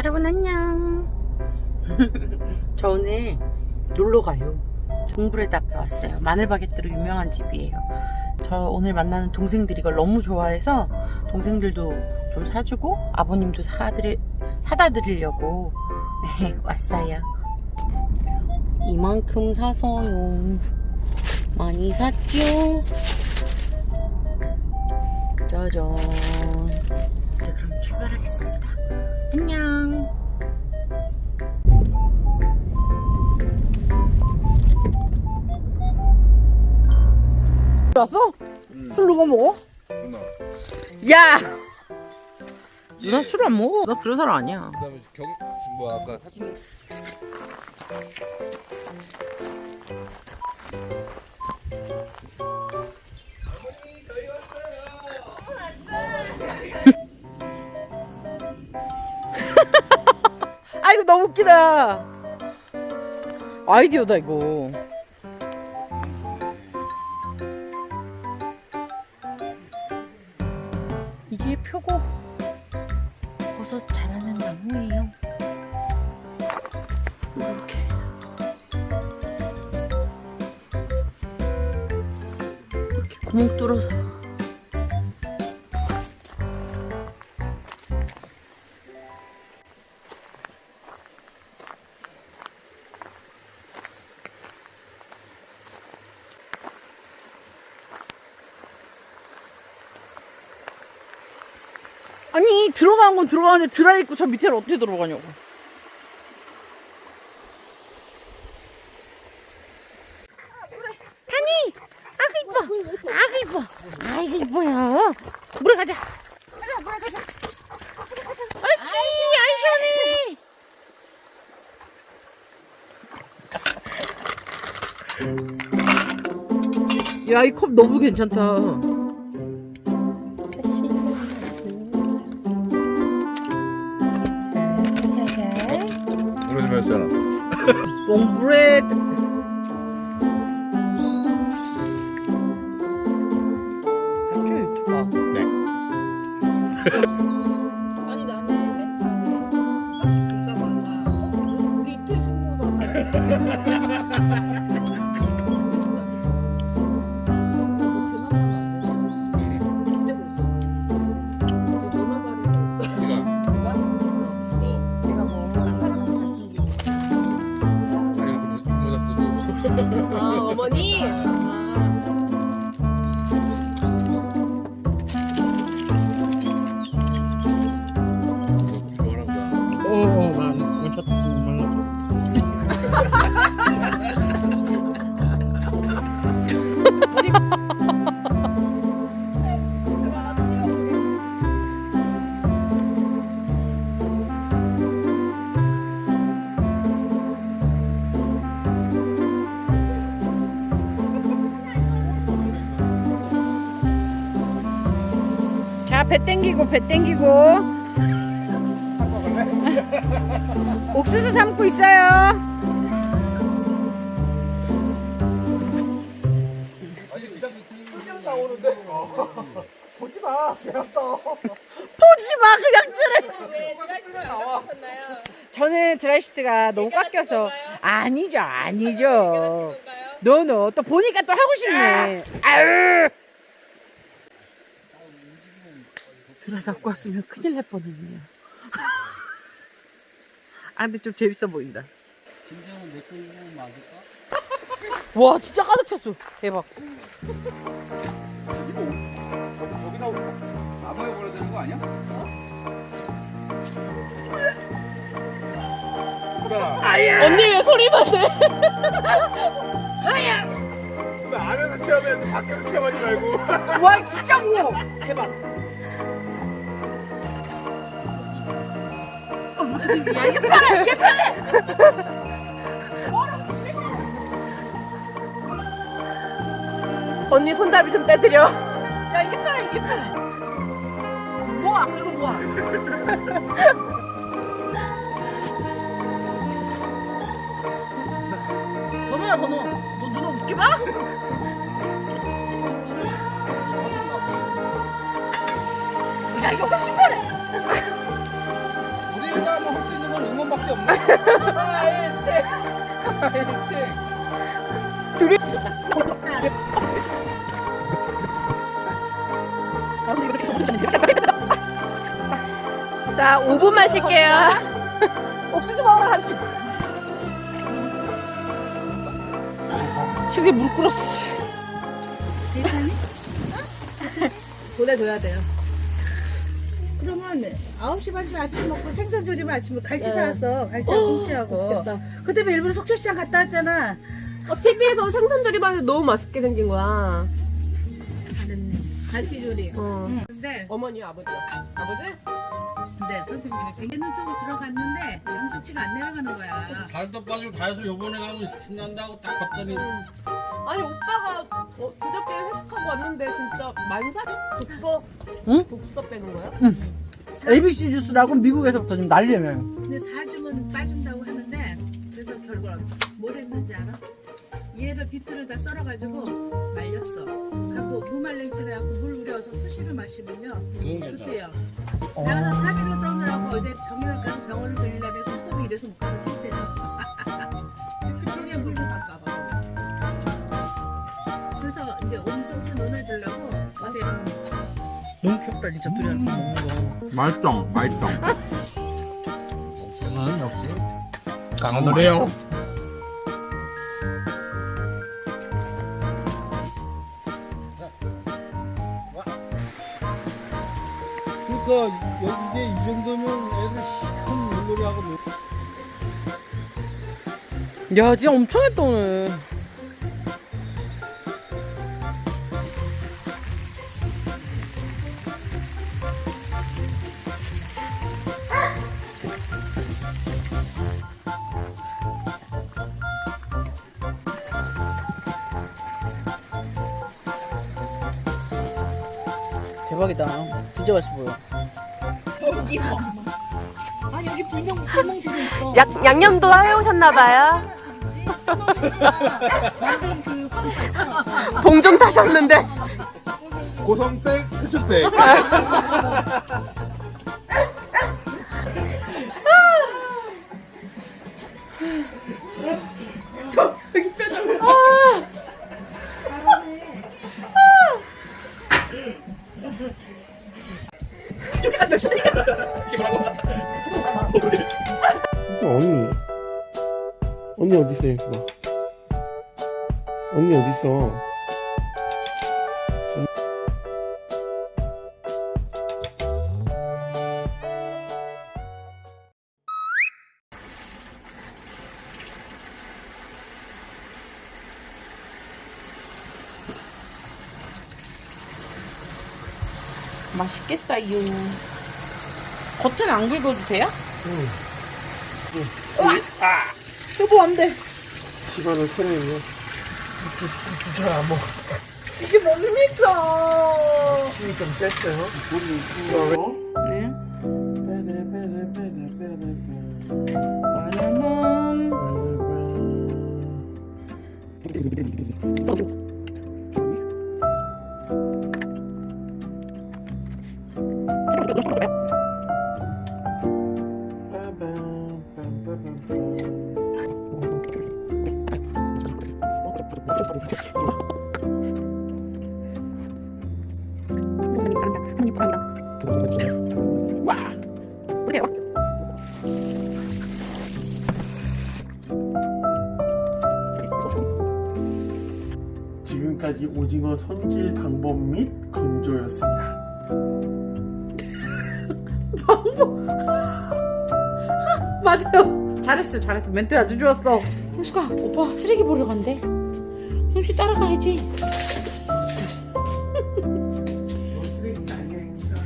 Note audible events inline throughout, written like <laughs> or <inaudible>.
여러분 안녕. <laughs> 저 오늘 놀러 가요. 동굴에다 앞에 왔어요. 마늘 바게트로 유명한 집이에요. 저 오늘 만나는 동생들이 이걸 너무 좋아해서 동생들도 좀 사주고 아버님도 사드리, 사다 드리려고 네, <laughs> 왔어요. 이만큼 사서요. 많이 샀죠? 짜잔. 이제 그럼 출발하겠습니다. 안녕. 왔어? 술 누가 먹어? 누나. 야! 누나 술 안 먹어. 나 그런 사람 아니야. 그다음에 경 뭐 아까 사준 너무 웃기다. 아이디어다 이거. 이게 표고 버섯 자라는 나무예요. 이렇게. 이렇게 구멍 뚫어서. 아니 들어간 건 들어가는데 드라 있고 저 밑에를 어떻게 들어가냐고. 타니, 아그 이뻐, 아그 이뻐, 아이고 이뻐요. 물에 가자. 가자, 물에 가자. 옳지, 아이 시원해. 야, 이 컵 너무 괜찮다. 했잖아. 롱브레드 배 땡기고 배 땡기고 <laughs> 옥수수 삶고 있어요. 보지 마 그냥? 저는 드라이시트가 너무 꽉 껴서 아니죠 아니죠. 너너 또 보니까 또 하고 싶네. 아유. 드라 갖고 왔으면 큰일 날 뻔했네요. <laughs> 아 근데 좀 재밌어 보인다. 김재훈 내거 입으면 맞을까? 와 진짜 가득 찼어. 대박. 여기다 나무에 버려야 되는 거 아니야? 누나. 언니 왜 소리만 내? 누나 안에서 체험해야 돼. 밖에서 체험하지 말고. 와 진짜 무거워. 대박. 야 이게 편해 이게 편해. 언니 손잡이 좀 떼드려. 야 이게 편해 이게 편해. 모아 그리고 모아. 더 넣어. 너 누나 웃기 봐? 야 이거 훨씬 편해. 형밖에 없네. 화이팅! 화이팅! 둘이 자 5분만 쉴게요. 옥수수 먹으러 가시. 식에 물 끓었어. 보내줘야 돼요. 그러면 9시 반쯤에 아침 먹고 생선 조림을 아침에 갈치 네. 사왔어. 갈치하고 꽁치하고. 맛있겠다. 그 때문에 일부러 속초시장 갔다 왔잖아. 어, TV에서 생선조림 하는데 너무 맛있게 생긴 거야. 잘했네. 갈치 조림. 어. 근데 어머니 아버지요. 아버지? 근데 선생님이 베개는 쪽으로 들어갔는데 양수치가 안 내려가는 거야. 살도 빠지고 다 해서 요번에 가서 신난다고 딱 봤더니 아니 오빠가 어, 그저께 회식하고 왔는데 진짜 만살이 독서 응? 독서 빼는 거야? ABC 주스라고 미국에서부터 지금 난리예요. 근데 사주면 빠진다고 하는데 그래서 결과 뭘 했는지 알아? 얘를 비트를 다 썰어가지고 말렸어. 갖고 무말랭이를 해갖고 물 우려서 수시로 마시면요. 그건 괜찮아. 좋대요. 내가 사비로 떠느라고 어제 병원에 병원을 들리려면 손톱이 이래서 못 가서 창 진짜 둘이 같이 먹는 거. 맛있어, 맛있어. 옥수는 역시 강도래요. 그러니까 여기 이제 이 정도면 애들 큰 물놀이 하고 뭐야 진짜 엄청 했다 오늘. 대박이다. 진짜 맛있어 보여. 약, 양념도 해오셨나봐요. 봉좀 타셨는데. 고성댁, 해초댁. <laughs> 언니 언니 어디 있어 여기가 언니 어디 있어 맛있겠다요. 겉은 안 긁어도 돼요? 응. 아, 여보 안 돼. 집안을 차려요 잘안 먹어 이게 뭡니까? 힘이 좀 뺐어요 네. 바나나. 지금까지 오징어 손질 방법 및 건조였습니다 <laughs> 맞아요. 잘했어, 잘했어. 멘트 아주 좋았어. 현수가 오빠 쓰레기 버리러 간대. 현수 따라가야지. 쓰레기 아니야 행수가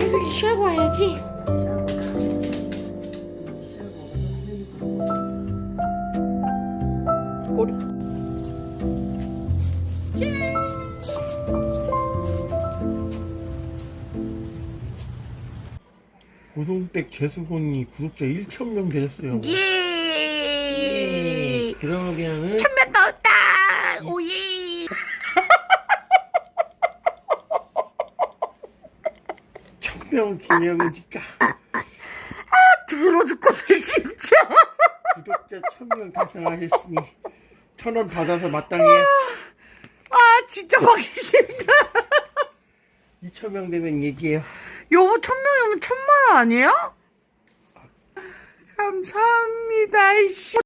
현수기 쉬하고 와야지. 고성댁 재수건이 구독자 1,000명 되셨어요. 예. 그러고 그냥은 천명 넣었다. 오예. 천명 기념이니까 아, 들어 죽겠네 진짜. 구독자 1,000명 달성하셨으니 천 원 받아서 마땅히 아, 진짜 먹기 싫다. 2,000명 되면 얘기해요. 여보 천명이면 천만 원 아니야? 감사합니다. 이씨.